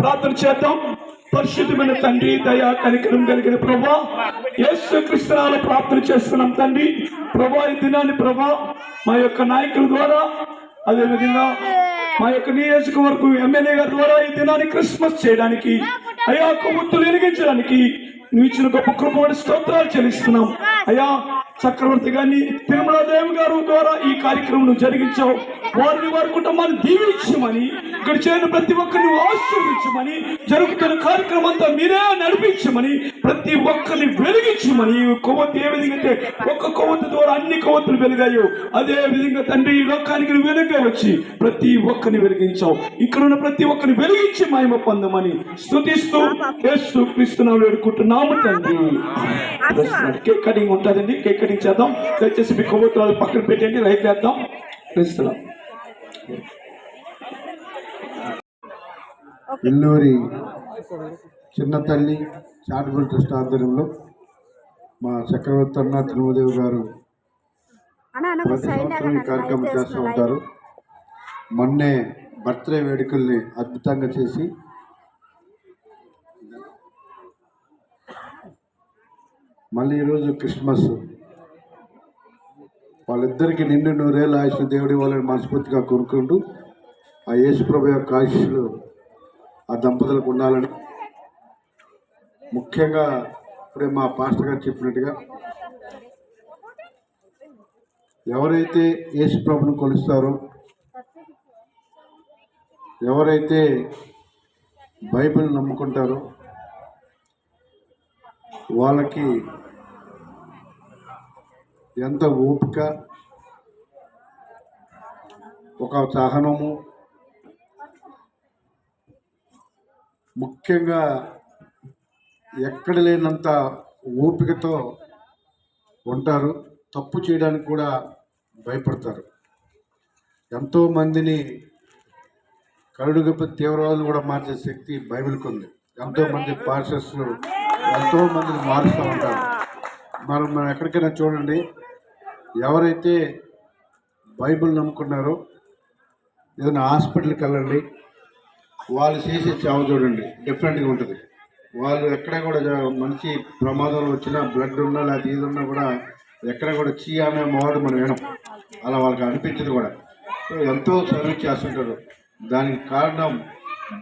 ప్రార్థన చేద్దాం. పరిశుద్ధమైన తండ్రి దయా కనికరం కలిగిన ప్రభా యేసు కృష్ణాలు ప్రార్థన చేస్తున్నాం తండ్రి. ప్రభా ఈ దినాన్ని ప్రభా మా యొక్క నాయకుల ద్వారా అదేవిధంగా మా యొక్క నియోజకవర్గం ఎమ్మెల్యే గారి ద్వారా ఈ దినాన్ని క్రిస్మస్ చేయడానికి అయా కొమ్ముత్తులు వెలిగించడానికి నువ్వు ఇచ్చిన గొప్ప కృపడి స్తోత్రాలు చెల్లిస్తున్నాం. అయ్యా చక్రవర్తి గారిని తిరుమలాదేవి గారు ద్వారా ఈ కార్యక్రమం జరిగించావు. వారిని వారి కుటుంబాన్ని దీవించమని ఇక్కడ చేరిన ప్రతి ఒక్కరిని ఆశీర్వించమని జరుగుతున్న కార్యక్రమం అంతా మీరే నడిపించమని ప్రతి ఒక్కరిని వెలిగించమని కొవ్వొత్తి ఏ విధంగా అయితే ఒక్క కొవ్వొత్తి ద్వారా అన్ని కొవ్వొత్తులు వెలిగాయో అదే విధంగా తండ్రి ఈ లోకానికి వెలుగుగా వచ్చి ప్రతి ఒక్కరిని వెలిగించావు. ఇక్కడ ఉన్న ప్రతి ఒక్కరిని వెలిగించి మహిమ పొందమని స్తుతిస్తూ యేసు క్రీస్తునాలు వేడుకుంటున్నాము తండ్రి. కేక్ కటింగ్ ఉంటుందండి కేక్ కటింగ్ చేద్దాం. దయచేసి మీ కొవ్వొత్తులు పక్కన పెట్టండి రైట్ వేద్దాం. క్రీస్తునాం ఎల్లూరి చిన్న తల్లి చారిటబుల్ ట్రస్ట్ ఆధ్వర్యంలో మా చక్రవర్తి అన్న తిరుమదేవి గారు ప్రతి సంవత్సరం కార్యక్రమం చేస్తూ ఉంటారు. మొన్నే బర్త్డే వేడుకల్ని అద్భుతంగా చేసి మళ్ళీ ఈరోజు క్రిస్మస్. వాళ్ళిద్దరికి నిండు నూరేళ్ళు ఆయుష్ దేవుడి వాళ్ళని మనస్ఫూర్తిగా కోరుకుంటూ ఆ యేసుప్రభు యొక్క ఆయుష్లు ఆ దంపతులకు ఉండాలని ముఖ్యంగా ఇప్పుడే మా పాస్టర్ గారు చెప్పినట్టుగా ఎవరైతే యేసు ప్రభుని కొలుస్తారో ఎవరైతే బైబిల్ నమ్ముకుంటారో వాళ్ళకి ఎంత ఓపిక ఒక సహనము ముఖ్యంగా ఎక్కడ లేనంత ఓపికతో ఉంటారు. తప్పు చేయడానికి కూడా భయపడతారు. ఎంతోమందిని కరుడుగప్ప తీవ్రవాదులు కూడా మార్చే శక్తి బైబిల్కి ఉంది. ఎంతోమంది పార్షస్లు ఎంతోమందిని ఎంతో మందిని మారుస్తూ ఉంటారు. మనం మనం ఎక్కడికైనా చూడండి. ఎవరైతే బైబిల్ నమ్ముకున్నారో ఏదైనా హాస్పిటల్కి వెళ్ళండి. వాళ్ళు చేసే సేవ చూడండి. డిఫరెంట్గా ఉంటుంది. వాళ్ళు ఎక్కడ కూడా మంచి ప్రమాదాలు వచ్చినా బ్లడ్ ఉన్నా లేకపోతే ఇది ఉన్నా కూడా ఎక్కడ కూడా చీ అనే మావాడు మనం వినం. అలా వాళ్ళకి అనిపించదు కూడా. సో ఎంతో సర్వీస్ చేస్తుంటారు. దానికి కారణం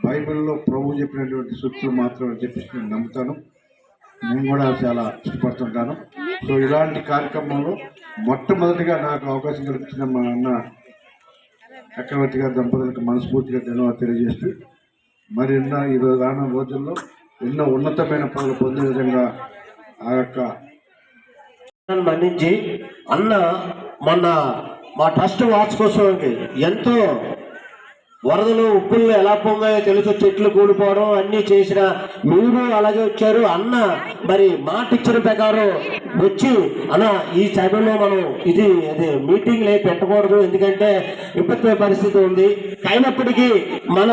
బైబిల్లో ప్రభు చెప్పినటువంటి సూక్తులు మాత్రం చెప్పేసి నేను నమ్ముతాను. నేను కూడా చాలా ఇష్టపడుతుంటాను. సో ఇలాంటి కార్యక్రమంలో మొట్టమొదటిగా నాకు అవకాశం కల్పించిన మా అన్న చక్రవర్తి గారి దంపతులకు మనస్ఫూర్తిగా ధన్యవాదాలు తెలియజేస్తూ మరి ఎన్నో ఈ రోజు రానున్న రోజుల్లో ఎన్నో ఉన్నతమైన పనులు పొందే విధంగా ఆ యొక్క మన్నించి అన్న మొన్న మా ట్రస్ట్ వార్షికోత్సవానికి ఎంతో వరదలు ఉప్పుల్లో ఎలా పొంగాయో తెలుసు చెట్లు కూలిపోవడం అన్నీ చేసిన మీరు అలాగే వచ్చారు. అన్న మరి మా టీచర్ ప్రకారం వచ్చి అన్న ఈ సమయంలో మనం ఇది అదే మీటింగ్లు పెట్టకూడదు ఎందుకంటే విపత్తు పరిస్థితి ఉంది. అయినప్పటికీ మన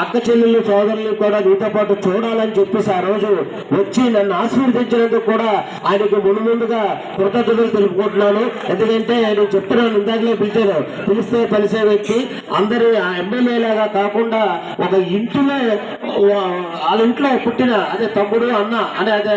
అక్క చెల్లెళ్ళు సోదరులు కూడా మీతో పాటు చూడాలని చెప్పేసి ఆ రోజు వచ్చి నన్ను ఆశీర్వదించినందుకు కూడా ఆయనకు ముందు ముందుగా కృతజ్ఞతలు తెలుపుకుంటున్నాను. ఎందుకంటే ఆయన చెప్తున్నాను ఇందాకలే పిలిచాను పిలిస్తే కలిసే వ్యక్తి. అందరి ఆ ఎమ్మెల్యేలాగా కాకుండా ఒక ఇంటిలో వాళ్ళ ఇంట్లో పుట్టిన అదే తమ్ముడు అన్న అనే అదే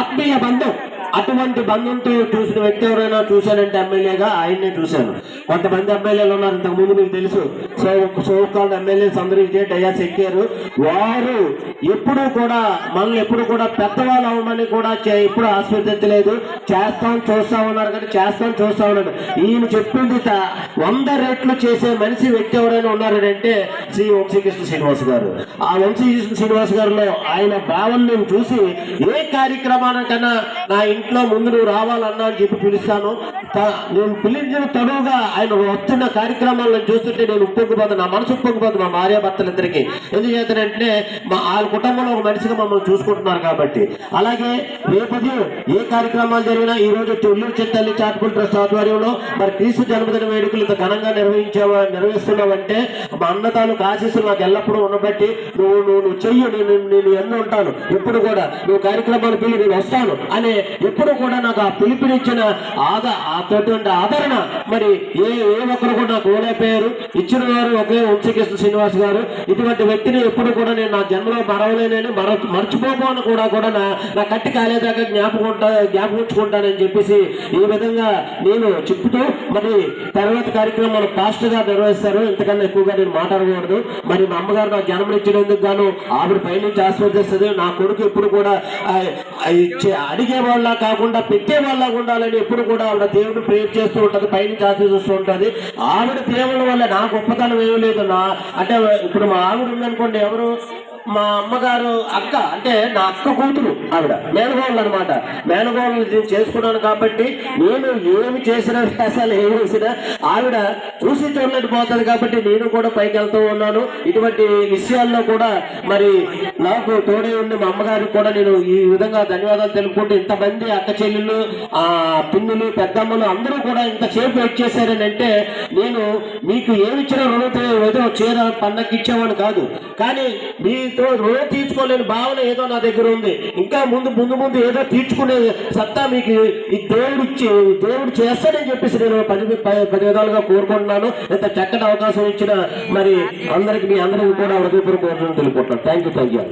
ఆత్మీయ బంధం. అటువంటి బంధంతో చూసిన వ్యక్తి ఎవరైనా చూశానంటే ఎమ్మెల్యేగా ఆయన్నే చూశాను. కొంతమంది ఎమ్మెల్యేలు ఉన్నారు ఇంతకు ముందు మీకు తెలుసు. సో సోకాల్ ఎమ్మెల్యేస్ అందరికీ డయాస్ ఎక్కారు వారు ఎప్పుడూ కూడా మనల్ని ఎప్పుడు కూడా పెద్దవాళ్ళు అవ్వమని కూడా ఎప్పుడు ఆస్వాదించలేదు. చేస్తాం చూస్తాం ఉన్నారు కానీ చేస్తాం చూస్తాం ఉన్నారు ఈయన చెప్పింది త- వంద రెట్లు చేసే మనిషి వ్యక్తి ఎవరైనా ఉన్నారంటే శ్రీ వంశీకృష్ణ శ్రీనివాస్ గారు. ఆ వంశీకృష్ణ శ్రీనివాస్ గారిలో ఆయన భావన చూసి ఏ కార్యక్రమానికైనా నా ఇంట్లో ముందు నువ్వు రావాలన్నా అని చెప్పి పిలుస్తాను. నేను పిలిచిన తడువుగా ఆయన వస్తున్న కార్యక్రమాలను చూస్తుంటే నేను ఉప్పొంగిపోతాను నా మనసు ఉప్పొంగిపోతుంది మా భార్య భర్తలిద్దరికి ఎందుచేతనంటే మా వాళ్ళ కుటుంబంలో ఒక మనిషిగా మమ్మల్ని చూసుకుంటున్నారు కాబట్టి. అలాగే రేపటి ఏ కార్యక్రమాలు జరిగినా ఈ రోజు తొల్లూరు చిత్తల్లి చాటుకుల ట్రస్ట్ ఆధ్వర్యంలో మరి క్రీస్తు జన్మదిన వేడుకలు ఇంత ఘనంగా నిర్వహించావా నిర్వహిస్తున్నావంటే మా అన్నతాలకు ఆశీస్సులు నాకు ఎల్లప్పుడూ ఉండబట్టి నువ్వు నువ్వు నువ్వు చెయ్యి నేను నేను ఎన్నో ఉంటాను. ఎప్పుడు కూడా నువ్వు కార్యక్రమాలు పిల్లి నేను వస్తాను అనే ఎప్పుడు కూడా నాకు ఆ పిలుపునిచ్చిన ఆదా అటువంటి ఆదరణ. మరి ఏ ఏ ఒక్కరు కూడా నాకు ఓడైపోయారు ఇచ్చిన వారు ఒకే వంశీకృష్ణ శ్రీనివాస్ గారు. ఇటువంటి వ్యక్తిని ఎప్పుడు కూడా నేను నా జన్మలో మరవలేనని మర మర్చిపోబోను కూడా కూడా నా నా కట్టి కాలేదాకా జ్ఞాపకం ఉంటా జ్ఞాపకం ఉంచుకుంటానని చెప్పేసి ఈ విధంగా నేను చెప్తూ మరి తర్వాత కార్యక్రమం మన గా నిర్వహిస్తారు. ఇంతకన్నా ఎక్కువగా నేను మాట్లాడకూడదు. మరి మా అమ్మగారు నాకు జన్మనిచ్చినందుకు గాను ఆవిడ పైనుంచి ఆస్వాదిస్తుంది నా కొడుకు ఎప్పుడు కూడా ఇచ్చే- అడిగే వాళ్ళ కాకుండా పెట్టే వాళ్ళ ఉండాలని ఎప్పుడు కూడా ఆవిడ దేవుడు ప్రేమ చేస్తూ ఉంటది పైనుంచి చూస్తూ ఉంటది. ఆవిడ దేవుడు వల్ల నా గొప్పతనం ఏమీ లేదు నా. అంటే ఇప్పుడు మా ఆవిడ ఉందనుకోండి ఎవరు మా అమ్మగారు అక్క అంటే నా అక్క కూతురు ఆవిడ. మేనగోళ్ళు అనమాట మేనగోళ్ళు చేసుకున్నాను కాబట్టి నేను ఏమి చేసినా వేసాలు ఏమి వేసినా ఆవిడ చూసి చూడలేని పోతుంది కాబట్టి నేను కూడా పైకి వెళ్తూ ఉన్నాను. ఇటువంటి విషయాల్లో కూడా మరి నాకు తోడే ఉండి మా అమ్మగారికి కూడా నేను ఈ విధంగా ధన్యవాదాలు తెలుపుకుంటూ ఇంతమంది అక్క చెల్లెళ్ళు ఆ పిన్నులు పెద్దమ్మలు అందరూ కూడా ఇంత సేపు వెయిట్ చేశారని అంటే నేను మీకు ఏమిచ్చిన రుణతో ఏదో చీర పండక్కి ఇచ్చేవాడు కాదు. కానీ మీ రుణం తీర్చుకోలేని భావన ఏదో నా దగ్గర ఉంది. ఇంకా ముందు ముందు ముందు ఏదో తీర్చుకునే సత్తా మీకు ఈ దేవుడు దేవుడు చేస్తాడని చెప్పేసి నేను పది పది విధాలుగా కోరుకుంటున్నాను. ఎంత చక్కటి అవకాశం ఇచ్చిన మరి అందరికి మీ అందరికీ కూడా హృదయపూర్వక తెలుపుకుంటున్నాను. Thank you thank you